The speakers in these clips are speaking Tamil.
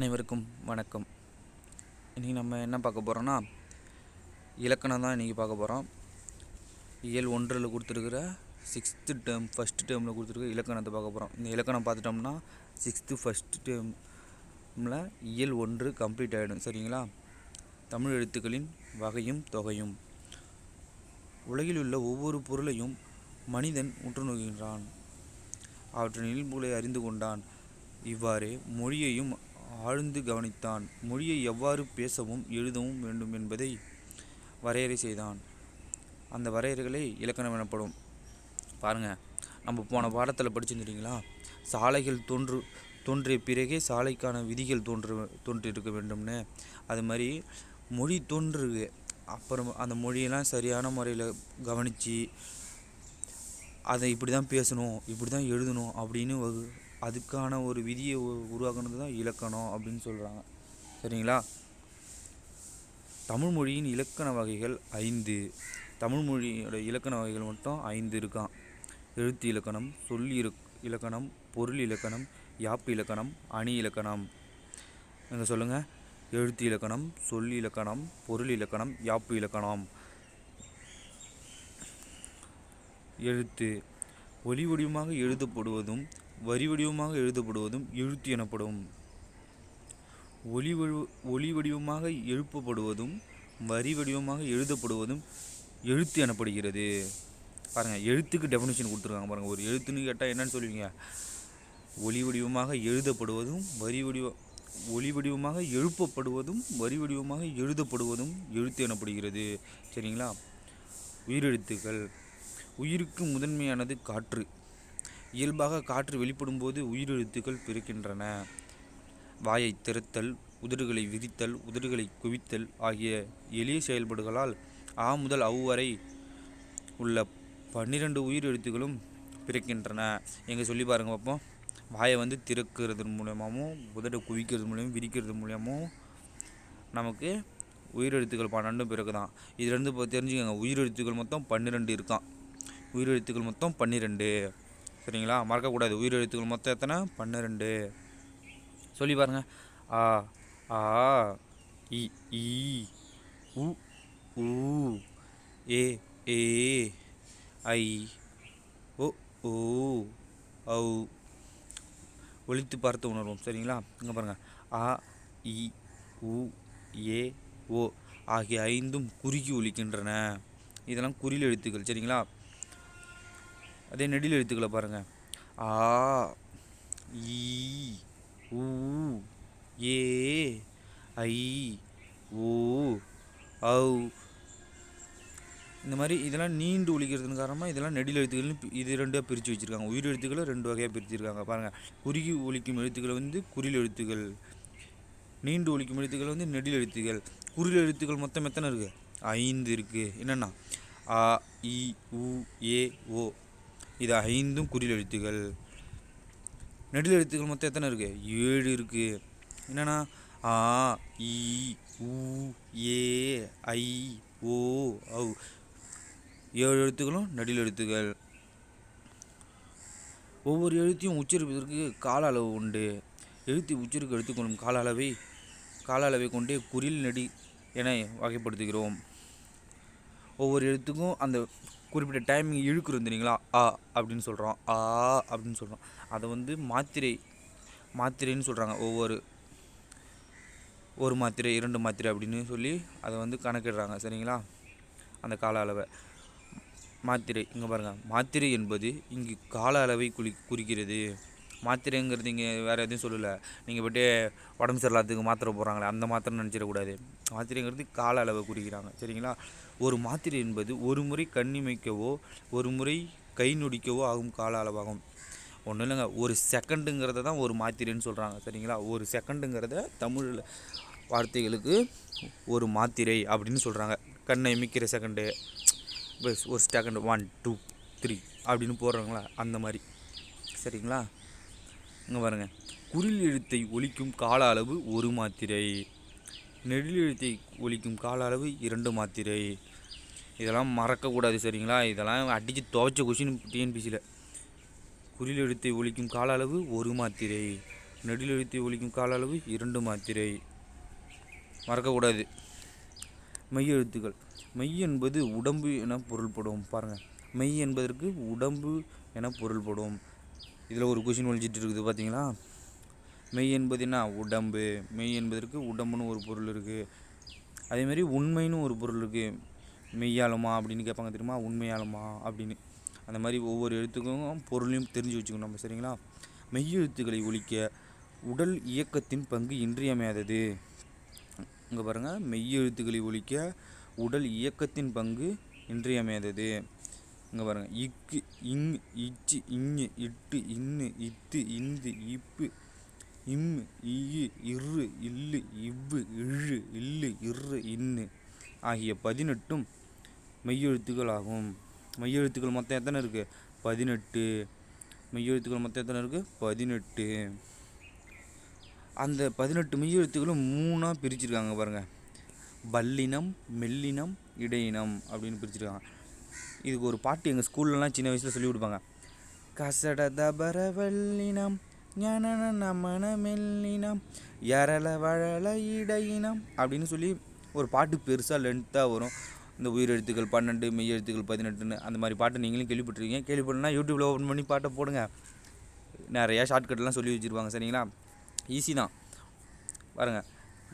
அனைவருக்கும் வணக்கம். இன்றைக்கி நம்ம என்ன பார்க்க போகிறோன்னா இலக்கணம் தான் இன்றைக்கி பார்க்க போகிறோம் இயல் ஒன்றில் கொடுத்துருக்குற சிக்ஸ்த்து டேர்ம் ஃபஸ்ட்டு டேர்மில் கொடுத்துருக்க இலக்கணத்தை பார்க்க போகிறோம் இந்த இலக்கணம் பார்த்துட்டோம்னா சிக்ஸ்த்து ஃபஸ்ட்டு டேர்மில் இயல் ஒன்று கம்ப்ளீட் ஆகிடும் சரிங்களா? தமிழ் எழுத்துக்களின் வகையும் தொகையும். உலகில் உள்ள ஒவ்வொரு பொருளையும் மனிதன் உற்று நோக்குகின்றான் அவற்றின் இயல்புகளை அறிந்து கொண்டான். இவ்வாறே மொழியையும் ஆழ்ந்து கவனித்தான். மொழியை எவ்வாறு பேசவும் எழுதவும் வேண்டும் என்பதை வரையறை செய்தான். அந்த வரையறைகளே இலக்கணம் எனப்படும். பாருங்கள் நம்ம போன பாடத்தில் படிச்சிருந்தீங்களா? சாலைகள் தோன்று தோன்றிய பிறகே சாலைக்கான விதிகள் தோன்று தோன்றியிருக்க வேண்டும்னு. அது மாதிரி மொழி தோன்றுது. அப்புறம் அந்த மொழியெல்லாம் சரியான முறையில் கவனித்து அதை இப்படி தான் பேசணும் இப்படி தான் எழுதணும் அப்படின்னு அதுக்கான ஒரு விதியை உ- உருவாக்குனது தான் இலக்கணம் அப்படின்னு சொல்கிறாங்க சரிங்களா? தமிழ்மொழியின் இலக்கண வகைகள் ஐந்து. தமிழ்மொழியோட இலக்கண வகைகள் மட்டும் ஐந்து இருக்கான் எழுத்து இலக்கணம் சொல் இரு இலக்கணம் பொருள் இலக்கணம் யாப்பு இலக்கணம் அணி இலக்கணம். இங்கே சொல்லுங்கள் எழுத்து இலக்கணம் சொல் இலக்கணம் பொருள் இலக்கணம் யாப்பு இலக்கணம். எழுத்து. ஒலி வடிவமாக எழுதப்படுவதும் வரி வடிவமாக எழுதப்படுவதும் எழுத்து எனப்படும். ஒலி வடிவ வடிவமாக எழுப்பப்படுவதும் வரி வடிவமாக எழுதப்படுவதும் எழுத்து எனப்படுகிறது. பாருங்கள் எழுத்துக்கு டெஃபினேஷன் கொடுத்துருக்காங்க பாருங்கள் ஒரு எழுத்துன்னு கேட்டால் என்னன்னு சொல்லுவீங்க? ஒளி வடிவமாக எழுதப்படுவதும் வரி வடிவ ஒளி வடிவமாக எழுப்பப்படுவதும் வரி வடிவமாக எழுதப்படுவதும் எழுத்து எனப்படுகிறது. சரிங்களா? உயிரெழுத்துக்கள். உயிருக்கு முதன்மையானது காற்று. இயல்பாக காற்று வெளிப்படும் போது உயிரெழுத்துக்கள் பிறக்கின்றன. வாயை திறத்தல் உதடுகளை விரித்தல் உதடுகளை குவித்தல் ஆகிய எளிய செயல்பாடுகளால் ஆ முதல் அவ் வரை உள்ள பன்னிரண்டு உயிர் எழுத்துக்களும் பிறக்கின்றன. எங்கே சொல்லி பாருங்க பார்ப்போம் வாயை வந்து திறக்கிறது மூலயமாவும் உதடை குவிக்கிறது மூலியமும் விரிக்கிறது மூலியமும் நமக்கு உயிரெழுத்துக்கள் பன்னெண்டும் பிறகு தான் இதுலேருந்து இப்போ தெரிஞ்சுக்கோங்க உயிரெழுத்துக்கள் மொத்தம் பன்னிரெண்டு இருக்கான் உயிரெழுத்துக்கள் மொத்தம் பன்னிரெண்டு. சரிங்களா? மறக்கக்கூடாது. உயிரெழுத்துக்கள் மொத்தம் எத்தனை? பன்னிரெண்டு. சொல்லி பாருங்க. ஆ ஆ இ ஈ உ ஊ ஏ ஏ ஐ ஓ ஓ ஔ. ஒழித்து பார்த்து உணர்வோம். சரிங்களா? இங்கே பாருங்கள் ஆ இ உ ஏ ஓ ஆகிய ஐந்தும் குறுகி ஒலிக்கின்றன. இதெல்லாம் குறியில் எழுத்துக்கள் சரிங்களா? அதே நெடில் எழுத்துக்களை பாருங்கள் ஆ ஈ ஊ ஏ ஐ ஓ ஔ. இந்த மாதிரி இதெல்லாம் நீண்டு ஒழிக்கிறதுன்னு காரணமாக இதெல்லாம் நெடில் எழுத்துக்கள்னு இது ரெண்டாக பிரித்து வச்சுருக்காங்க. உயிர் எழுத்துக்களை ரெண்டு வகையாக பிரிச்சிருக்காங்க. பாருங்கள் குறுகி ஒழிக்கும் எழுத்துக்களை வந்து குறில் எழுத்துக்கள். நீண்டு ஒழிக்கும் எழுத்துக்கள் வந்து நெடில் எழுத்துக்கள். குறில் எழுத்துக்கள் மொத்தம் எத்தனை இருக்குது ஐந்து இருக்குது என்னென்னா ஆ இ உ ஏ ஓ. இது ஐந்தும் குறில் எழுத்துகள். நெடில் எழுத்துக்கள் மொத்தம் எத்தனை இருக்குது ஏழு இருக்குது என்னென்னா ஆ இ உ ஏ ஐ ஓ ஔ. ஏழு எழுத்துக்களும் நடில் எழுத்துக்கள் ஒவ்வொரு எழுத்தையும் உச்சரிப்பதற்கு கால அளவு உண்டு. எழுத்தை உச்சரிக்க எடுத்துக்கொள்ளும் கால அளவை கால அளவை கொண்டே குறில் நெடி என வகைப்படுத்துகிறோம். ஒவ்வொரு எழுத்துக்கும் அந்த குறிப்பிட்ட டைமிங் இழுக்குறோம் தெரியுங்களா? ஆ அப்படின்னு சொல்கிறோம் ஆ அப்படின்னு சொல்கிறோம் அதை வந்து மாத்திரை மாத்திரைன்னு சொல்கிறாங்க ஒவ்வொரு ஒரு மாத்திரை இரண்டு மாத்திரை அப்படின்னு சொல்லி அதை வந்து கணக்கிடுறாங்க. சரிங்களா? அந்த கால அளவை. மாத்திரை இங்கே பாருங்கள் மாத்திரை என்பது இங்கு கால அளவை குறி குறிக்கிறது. மாத்திரைங்கிறது இங்கே வேறு எதுவும் சொல்லலை. நீங்கள் போய்ட்டு உடம்பு சரியில்லாததுக்கு மாத்திரை போடுறாங்களே அந்த மாத்திரை நினச்சிடக்கூடாது. மாத்திரைங்கிறது கால அளவை குறிக்கிறாங்க. சரிங்களா? ஒரு மாத்திரை என்பது ஒரு முறை கண்ணிமைக்கவோ ஒரு முறை கை நொடிக்கவோ ஆகும் கால அளவாகும். ஒன்றும் இல்லைங்க. ஒரு செகண்டுங்கிறத தான் ஒரு மாத்திரைன்னு சொல்கிறாங்க சரிங்களா? ஒரு செகண்டுங்கிறத தமிழில் வார்த்தைகளுக்கு ஒரு மாத்திரை அப்படின்னு சொல்கிறாங்க கண்ணை இமைக்கிற செகண்டு பஸ் ஒரு செகண்ட் ஒன் டூ த்ரீ அப்படின்னு போடுறாங்களா? அந்த மாதிரி. சரிங்களா? இங்கே பாருங்க. குறில் எழுத்தை ஒழிக்கும் கால அளவு ஒரு மாத்திரை. நெடில் எழுத்தை ஒழிக்கும் கால அளவு இரண்டு மாத்திரை. இதெல்லாம் மறக்கக்கூடாது சரிங்களா? இதெல்லாம் அடித்து துவைச்ச கொஷின் டிஎன்பிசியில் குறில் எழுத்தை ஒழிக்கும் கால அளவு ஒரு மாத்திரை. நெடில் எழுத்தை ஒழிக்கும் கால அளவு இரண்டு மாத்திரை. மறக்கக்கூடாது. மெய் எழுத்துக்கள். மெய் என்பது உடம்பு என பொருள்படும். பாருங்கள் மெய் என்பதற்கு உடம்பு என பொருள்படும். இதில் ஒரு கொஷின் ஒழிச்சிட்டு இருக்குது பார்த்தீங்களா மெய் என்பது என்ன? உடம்பு. மெய் என்பதற்கு உடம்புன்னு ஒரு பொருள் இருக்குது அதேமாரி உண்மைன்னு ஒரு பொருள் இருக்குது மெய்யாலுமா அப்படின்னு கேட்பாங்க தெரியுமா? உண்மையாலுமா அப்படின்னு. அந்த மாதிரி ஒவ்வொரு எழுத்துக்கும் பொருளையும் தெரிஞ்சு வச்சுக்கணும் நம்ம சரிங்களா? மெய் எழுத்துக்களை ஒழிக்க உடல் இயக்கத்தின் பங்கு இன்றியமையாதது. இங்கே பாருங்கள் மெய் எழுத்துக்களை ஒழிக்க உடல் இயக்கத்தின் பங்கு இன்றியமையாதது. இங்கே பாருங்கள் இக்கு இங் இச்சு இங்கு இட்டு இன்னு இத்து இந்து இப்பு இம் இயு இரு இல்லு இவ்வு இழு இல்லு இரு இன்னு ஆகிய பதினெட்டும் மெய்யெழுத்துக்கள் ஆகும் மெய்யெழுத்துக்கள் மொத்தம் எத்தனை இருக்குது பதினெட்டு. மெய்யெழுத்துக்கள் மொத்தம் எத்தனை இருக்குது பதினெட்டு. அந்த பதினெட்டு மெய்யெழுத்துக்களும் மூணாக பிரிச்சிருக்காங்க பாருங்கள் பல்லினம் மெல்லினம் இடையினம் அப்படின்னு பிரிச்சிருக்காங்க. இதுக்கு ஒரு பாட்டு எங்கள் ஸ்கூல்லலாம் சின்ன வயசில் சொல்லி கொடுப்பாங்க. கசட தபர வல்லினம் ஞான நமன மெல்லினம் எரள வழல இடையினம் அப்படின்னு சொல்லி ஒரு பாட்டு பெருசாக லென்த்தாக வரும். இந்த உயிர் எழுத்துக்கள் பன்னெண்டு மெய் எழுத்துக்கள் பதினெட்டுன்னு அந்த மாதிரி பாட்டு நீங்களும் கேள்விப்பட்டிருக்கீங்க. கேள்விப்பட்டனா யூடியூப்பில் ஓப்பன் பண்ணி பாட்டை போடுங்க. நிறையா ஷார்ட்கட்லாம் சொல்லி வச்சுருப்பாங்க சரிங்களா? ஈஸி தான். பாருங்கள்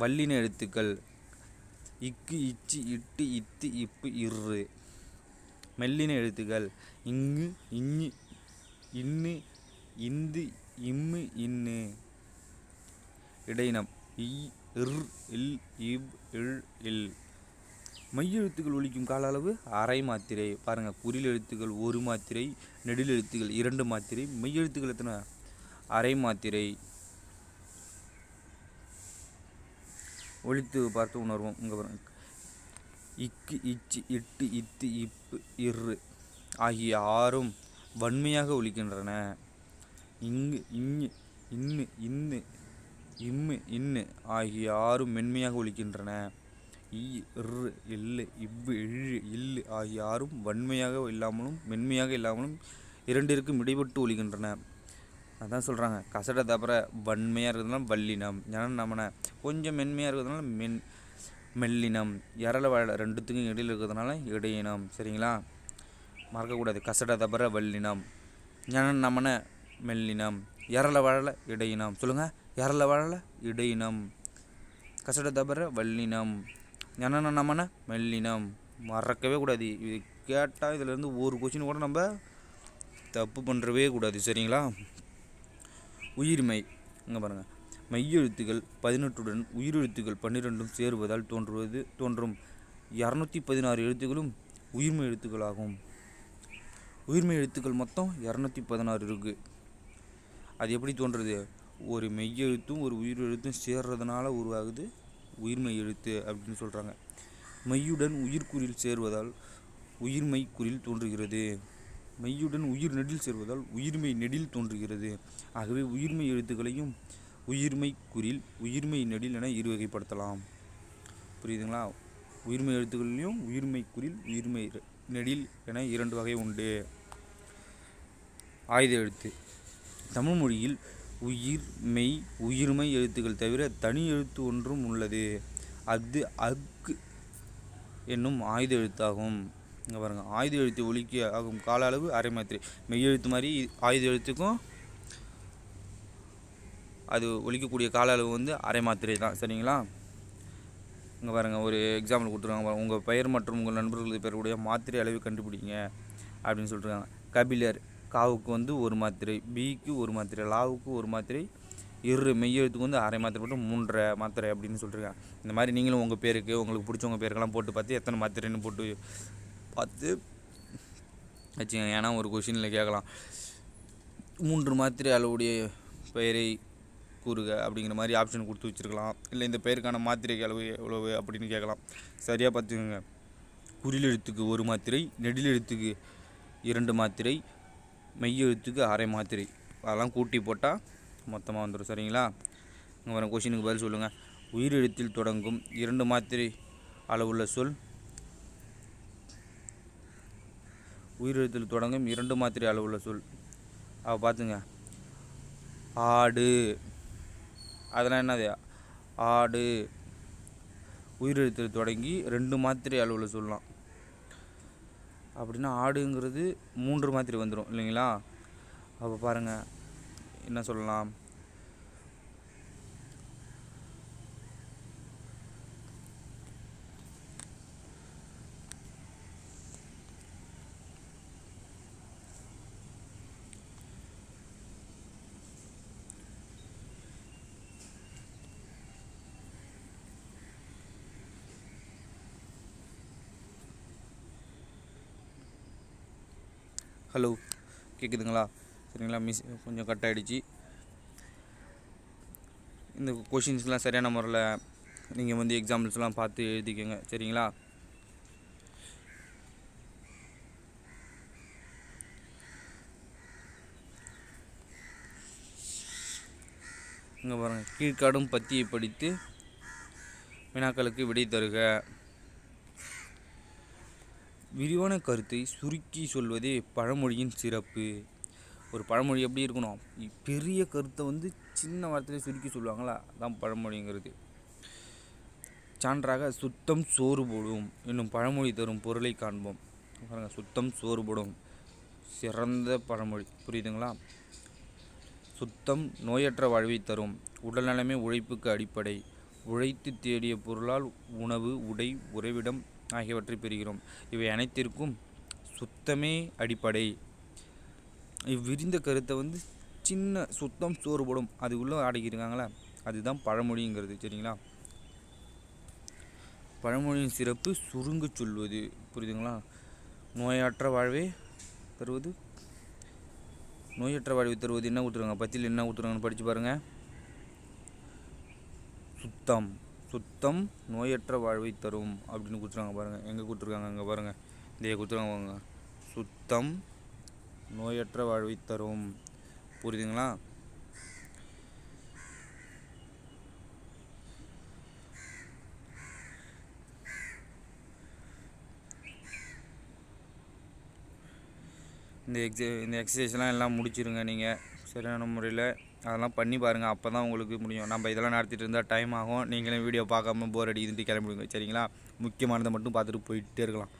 வல்லின எழுத்துக்கள். இக்கு இச்சு இட்டு இத்து இப்பு இரு மெல்லின எழுத்துக்கள். இங்கு இஞ்சு இன்னு இந்து இம்மு இன்னு. இடையினம். இ இர் இல் இவ் இல் இல். மெய்யெழுத்துக்கள் ஒழிக்கும் கால அளவு அரை மாத்திரை. பாருங்கள் குறில் எழுத்துக்கள் ஒரு மாத்திரை நெடில் எழுத்துக்கள் இரண்டு மாத்திரை மெய்யெழுத்துக்கள் எத்தனை? அரை மாத்திரை. ஒழித்து பார்த்து உணர்வோம். இங்கே பாருங்க. இக்கு இச்சு இட்டு இத்து இப்பு இரு ஆகிய ஆறும் வன்மையாக ஒழிக்கின்றன இங்கு இங்கு இன்னு இன்னு இம்மு இன்னு ஆகிய ஆறும் மென்மையாக ஒழிக்கின்றன இ இரு இல்லு இவ்வு இழு இல்லு ஆகிய ஆறும் வன்மையாக இல்லாமலும் மென்மையாக இல்லாமலும் இரண்டிற்கும் இடைப்பட்டு ஒழிகின்றன அதான் சொல்கிறாங்க கசட தவிர வன்மையாக இருக்கிறதுனால வல்லினம். ஏன்னா நமன கொஞ்சம் மென்மையாக இருக்கிறதுனால மென் மெல்லினம். இரள வாழ ரெண்டுத்துக்கும் இடையில் இருக்கிறதுனால இடையினம். சரிங்களா? மறக்கக்கூடாது. கசட தபர வல்லினம். ஞான நமன மெல்லினம். இரள வாழல இடையினம். சொல்லுங்கள் இரள வாழல இடையினம். கசட தபர வல்லினம். என்னென்ன நமன மெல்லினம். மறக்கவே கூடாது. இது கேட்டால் இதிலேருந்து ஒரு கொஷின் கூட நம்ம தப்பு பண்ணுறவே கூடாது. சரிங்களா? உயிர்மை. இங்கே பாருங்கள் மெய்யெழுத்துக்கள் பதினெட்டுடன் உயிரெழுத்துக்கள் பன்னிரெண்டும் சேருவதால் தோன்றுவது தோன்றும். இரநூத்தி பதினாறு எழுத்துக்களும் உயிர்மை எழுத்துக்களாகும். உயிர்மை எழுத்துக்கள் மொத்தம் இரநூத்தி பதினாறு இருக்குது அது எப்படி தோன்றுறது? ஒரு மெய்யெழுத்தும் ஒரு உயிர் எழுத்தும் சேர்றதுனால உருவாகுது. உயிர்மை எழுத்து அப்படின்னு சொல்கிறாங்க மெய்யுடன் உயிர்க்குறில் சேர்வதால் உயிர்மை குறில் தோன்றுகிறது. மெய்யுடன் உயிர் நெடில் சேர்வதால் உயிர்மை நெடில் தோன்றுகிறது. ஆகவே உயிர்மை எழுத்துக்களையும் உயிர்மை குறில் உயிர்மை நெடில் என இரு வகைப்படுத்தலாம் புரியுதுங்களா? உயிர்மை எழுத்துக்கள்லையும் உயிர்மை குறில் உயிர்மை நெடில் என இரண்டு வகை உண்டு. ஆயுத எழுத்து. தமிழ் மொழியில் உயிர் மெய் உயிர்மை எழுத்துக்கள் தவிர தனி எழுத்து ஒன்றும் உள்ளது. அது அக்கு என்னும் ஆயுத எழுத்தாகும். இங்கே பாருங்கள் ஆயுத எழுத்து ஒழிக்க ஆகும் கால அளவு அரை மாத்திரை. மெய் எழுத்து மாதிரி ஆயுத எழுத்துக்கும் அது ஒழிக்கக்கூடிய கால அளவு வந்து அரை மாத்திரை தான். சரிங்களா? இங்கே பாருங்கள் ஒரு எக்ஸாம்பிள் கொடுத்துருக்காங்க உங்கள் பெயர் மற்றும் உங்கள் நண்பர்களுக்கு பெயருடைய மாத்திரை அளவை கண்டுபிடிங்க அப்படின்னு சொல்லிட்டுருக்காங்க கபிலர். காவுக்கு வந்து ஒரு மாத்திரை பிக்கு ஒரு மாத்திரை லாவுக்கு ஒரு மாத்திரை இரு மெய்யெழுத்துக்கு வந்து அரை மாத்திரை போட்டு மூன்றரை மாத்திரை அப்படின்னு சொல்லியிருக்காங்க இந்த மாதிரி நீங்களும் உங்கள் பேருக்கு உங்களுக்கு பிடிச்சவங்க பேருக்கெல்லாம் போட்டு பார்த்து எத்தனை மாத்திரைன்னு போட்டு பார்த்து வச்சுங்க ஏன்னா ஒரு கொஷினில் கேட்கலாம். மூன்று மாத்திரை அளவுடைய பெயரை கூறுக அப்படிங்கிற மாதிரி ஆப்ஷன் கொடுத்து வச்சுருக்கலாம். இல்லை இந்த பெயருக்கான மாத்திரை அளவு எவ்வளவு அப்படின்னு கேட்கலாம். சரியாக பார்த்துக்கோங்க. குறில் எழுத்துக்கு ஒரு மாத்திரை நெடில் எழுத்துக்கு இரண்டு மாத்திரை மெய் எழுத்துக்கு அரை மாத்திரை. அதெல்லாம் கூட்டி போட்டால் மொத்தமாக வந்துடும் சரிங்களா? இங்கே வர கொஷினுக்கு பதில் சொல்லுங்கள் உயிர் எழுத்தில் தொடங்கும் இரண்டு மாத்திரை அளவுள்ள சொல். உயிரெழுத்தில் தொடங்கும் இரண்டு மாத்திரை அளவுள்ள சொல். அவள் பார்த்துங்க ஆடு. அதெல்லாம் என்னது? ஆடு. உயிரெழுத்தில் தொடங்கி ரெண்டு மாத்திரை அளவில் சொல்லலாம். அப்படின்னா ஆடுங்கிறது மூன்று மாத்திரை வந்துடும் இல்லைங்களா? அப்போ பாருங்கள் என்ன சொல்லலாம்? ஹலோ கேட்குதுங்களா சரிங்களா மிஸ் கொஞ்சம் கட் ஆகிடுச்சு இந்த கொஷின்ஸ்லாம் சரியான முறையில் நீங்கள் வந்து எக்ஸாம்பிள்ஸ்லாம் பார்த்து எழுதிக்கோங்க சரிங்களா? இங்கே பாருங்கள் கீழ்காடும் பத்தியை படித்து வினாக்களுக்கு விடை தருக. விரிவான கருத்தை சுருக்கி சொல்வதே பழமொழியின் சிறப்பு. ஒரு பழமொழி எப்படி இருக்கணும்? பெரிய கருத்தை வந்து சின்ன வார்த்தையில சுருக்கி சொல்லுவாங்களா? அதான் பழமொழிங்கிறது. சான்றாக சுத்தம் சோறு போடும் என்னும் பழமொழி தரும் பொருளை காண்போம். பாருங்கள் சுத்தம் சோறு போடும். சிறந்த பழமொழி. புரியுதுங்களா? சுத்தம் நோயற்ற வாழ்வை தரும். உடல்நலமே உழைப்புக்கு அடிப்படை. உழைத்து தேடிய பொருளால் உணவு உடை உறைவிடம் ஆகியவற்றை பெறுகிறோம். இவை அனைத்திற்கும் சுத்தமே அடிப்படை. இவ்விரிந்த கருத்தை வந்து சின்ன சுத்தம் சோறுபடும். அது உள்ளே அடக்கியிருக்காங்களே? அதுதான் பழமொழிங்கிறது சரிங்களா? பழமொழியின் சிறப்பு சுருங்கு சொல்வது. புரியுதுங்களா? நோயற்ற வாழ்வே தருவது. நோயற்ற வாழ்வை தருவது. என்ன கொடுத்துருக்காங்க பத்தியில் என்ன கொடுத்துருக்காங்கன்னு படித்து பாருங்கள் சுத்தம். சுத்தம் நோயற்ற வாழ்வை தரும் அப்படின்னு கொடுத்துருக்காங்க பாருங்கள் எங்கே கொடுத்துருக்காங்க? அங்கே பாருங்கள் இதே கொடுத்துருக்காங்க பாருங்க. சுத்தம் நோயற்ற வாழ்வை தரும். புரியுதுங்களா? இந்த எக்ஸ இந்த எக்ஸசைஸ்லாம் எல்லாம் முடிச்சிருங்க நீங்கள் சரியான முறையில் அதெல்லாம் பண்ணி பாருங்கள் அப்போ தான் உங்களுக்கு முடியும். நம்ம இதெல்லாம் நடத்திட்டு இருந்தால் டைம் ஆகும். நீங்களும் வீடியோ பார்க்காம போர் அடிக்குதுன்ட்டு கிளம்பிடுங்க சரிங்களா? முக்கியமானதை மட்டும் பார்த்துட்டு போயிட்டே இருக்கலாம்.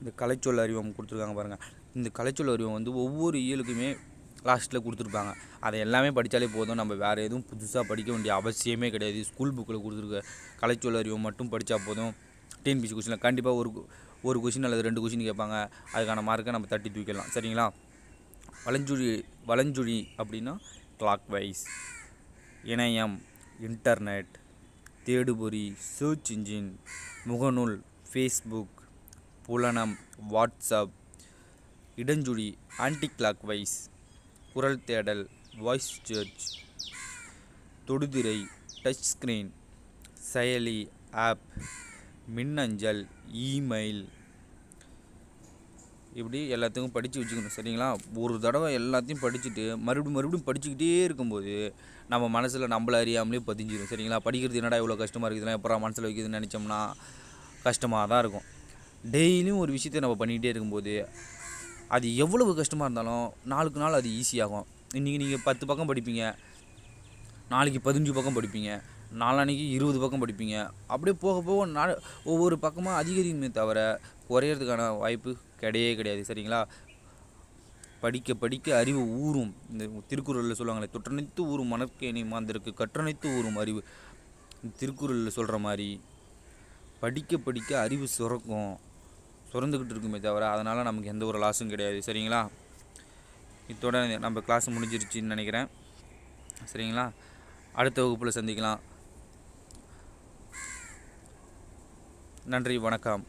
இந்த கலைச்சொல் அறிவம் கொடுத்துருக்காங்க பாருங்கள் இந்த கலைச்சொல் அறிவம் வந்து ஒவ்வொரு இயலுக்குமே லாஸ்ட்டில் கொடுத்துருப்பாங்க. அதை எல்லாமே படித்தாலே போதும். நம்ம வேறு எதுவும் புதுசாக படிக்க வேண்டிய அவசியமே கிடையாது. ஸ்கூல் புக்கில் கொடுத்துருக்க கலைச்சொல் அறிவம் மட்டும் படித்தா போதும். டிஎன்பிசி கொஷினில் கண்டிப்பாக ஒரு ஒரு கொஷின் அல்லது ரெண்டு கொஷின் கேட்பாங்க. அதுக்கான மார்க்கை நம்ம தட்டி தூக்கிடலாம். சரிங்களா? வலஞ்சுழி வலஞ்சுழி அப்படின்னா கிளாக் வைஸ் இணையம் இன்டர்நெட் தேடுபொறி சர்ச் இன்ஜின் முகநூல் ஃபேஸ்புக் புலனம் வாட்ஸ்அப் இடஞ்சுழி ஆன்டி கிளாக் வைஸ் குரல் தேடல் வாய்ஸ் சர்ச் தொடுதிரை டச் ஸ்க்ரீன் செயலி ஆப் மின்னஞ்சல் இமெயில் இப்படி எல்லாத்துக்கும் படித்து வச்சுக்கணும் சரிங்களா? ஒரு தடவை எல்லாத்தையும் படிச்சுட்டு மறுபடியும் மறுபடியும் படிச்சுக்கிட்டே இருக்கும்போது நம்ம மனசில் நம்மள அறியாமலே பதிஞ்சிடும் சரிங்களா? படிக்கிறது என்னடா இவ்வளோ கஷ்டமாக இருக்குதுன்னா எப்போ மனசில் வைக்கிறதுன்னு நினச்சோம்னா கஷ்டமாக தான் இருக்கும். டெய்லியும் ஒரு விஷயத்தை நம்ம பண்ணிக்கிட்டே இருக்கும்போது அது எவ்வளவு கஷ்டமாக இருந்தாலும் நாளுக்கு நாள் அது ஈஸியாகும் இன்றைக்கி நீங்கள் பத்து பக்கம் படிப்பீங்க நாளைக்கு பதினஞ்சு பக்கம் படிப்பீங்க நாளான்னைக்கு இருபது பக்கம் படிப்பீங்க. அப்படியே போக போக நாள் ஒவ்வொரு பக்கமாக அதிகரிக்குமே தவிர குறையிறதுக்கான வாய்ப்பு கிடையவே கிடையாது சரிங்களா? படிக்க படிக்க அறிவு ஊறும். இந்த திருக்குறளில் சொல்லுவாங்களே தொற்றனைத்து ஊறும் மணற்கேணி மாந்திருக்கு கற்றனைத்து ஊறும் அறிவு. திருக்குறளில் சொல்கிற மாதிரி படிக்க படிக்க அறிவு சுரக்கும் சுரந்துக்கிட்டு இருக்குமே தவிர அதனால் நமக்கு எந்த ஒரு லாஸும் கிடையாது சரிங்களா? இத்தோட நம்ம கிளாஸ் முடிஞ்சிருச்சுன்னு நினைக்கிறேன். சரிங்களா? அடுத்த வகுப்பில் சந்திக்கலாம். நன்றி வணக்கம்.